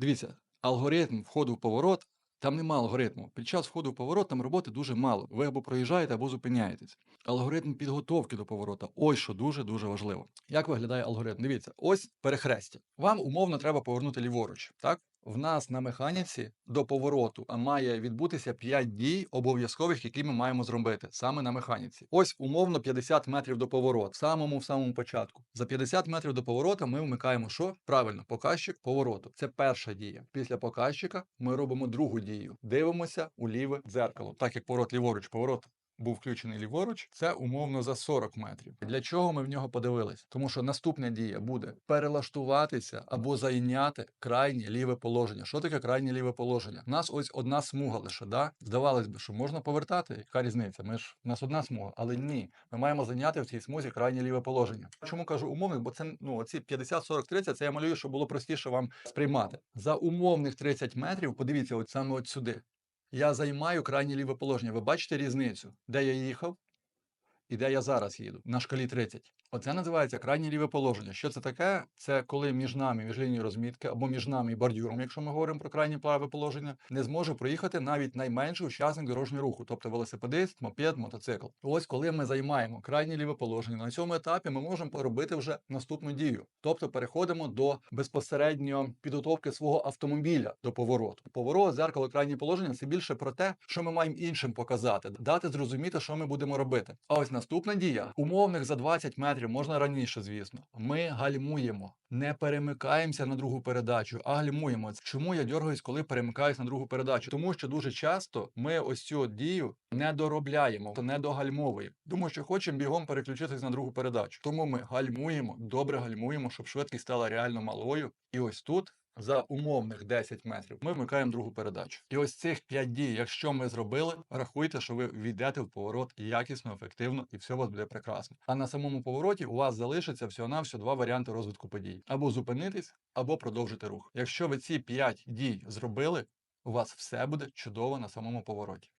Дивіться, алгоритм входу в поворот, там нема алгоритму. Під час входу в поворот там роботи дуже мало. Ви або проїжджаєте, або зупиняєтесь. Алгоритм підготовки до поворота. Ось що дуже-дуже важливо. Як виглядає алгоритм? Дивіться, ось перехрестя. Вам умовно треба повернути ліворуч, так? В нас на механіці до повороту має відбутися 5 дій обов'язкових, які ми маємо зробити саме на механіці. Ось умовно 50 метрів до повороту, самому в самому початку. За 50 метрів до поворота ми вмикаємо що? Правильно, показчик повороту. Це перша дія. Після показчика ми робимо другу дію. Дивимося у ліве дзеркало. Так як поворот ліворуч, поворот був включений ліворуч, це умовно за 40 метрів. Для чого ми в нього подивились? Тому що наступна дія буде перелаштуватися або зайняти крайнє ліве положення. Що таке крайнє ліве положення? У нас ось одна смуга лише, да? Здавалось би, що можна повертати. Яка різниця? Ми ж у нас одна смуга, але ні. Ми маємо зайняти в цій смузі крайнє ліве положення. Чому кажу умовних? Бо це ну оці 50, 40, 30, це я малюю, щоб було простіше вам сприймати. За умовних 30 метрів, подивіться, от саме от сюди. Я займаю крайнє ліве положення. Ви бачите різницю, де я їхав і де я зараз їду на шкалі 30. Оце називається крайнє ліве положення. Що це таке? Це коли між нами, між лінією розмітки або між нами і бордюром, якщо ми говоримо про крайнє праве положення, не зможе проїхати навіть найменший учасник дорожнього руху, тобто велосипедист, мопед, мотоцикл. Ось коли ми займаємо крайнє ліве положення, на цьому етапі ми можемо поробити вже наступну дію. Тобто переходимо до безпосередньо підготовки свого автомобіля до повороту. Поворот, зеркало, крайнє положення це більше про те, що ми маємо іншим показати, дати зрозуміти, що ми будемо робити. А ось наступна дія умовних за 20 метрів, можна раніше, звісно. Ми гальмуємо, не перемикаємося на другу передачу, а гальмуємо. Чому я дергаюсь, коли перемикаюсь на другу передачу? Тому що дуже часто ми ось цю дію не доробляємо, то не догальмовуємо. Думаю, що хочемо бігом переключитись на другу передачу. Тому ми гальмуємо, добре гальмуємо, щоб швидкість стала реально малою. І ось тут. За умовних 10 метрів ми вмикаємо другу передачу. І ось цих 5 дій, якщо ми зробили, рахуйте, що ви війдете в поворот якісно, ефективно, і все у вас буде прекрасно. А на самому повороті у вас залишиться всього на всього два варіанти розвитку подій: або зупинитись, або продовжити рух. Якщо ви ці 5 дій зробили, у вас все буде чудово на самому повороті.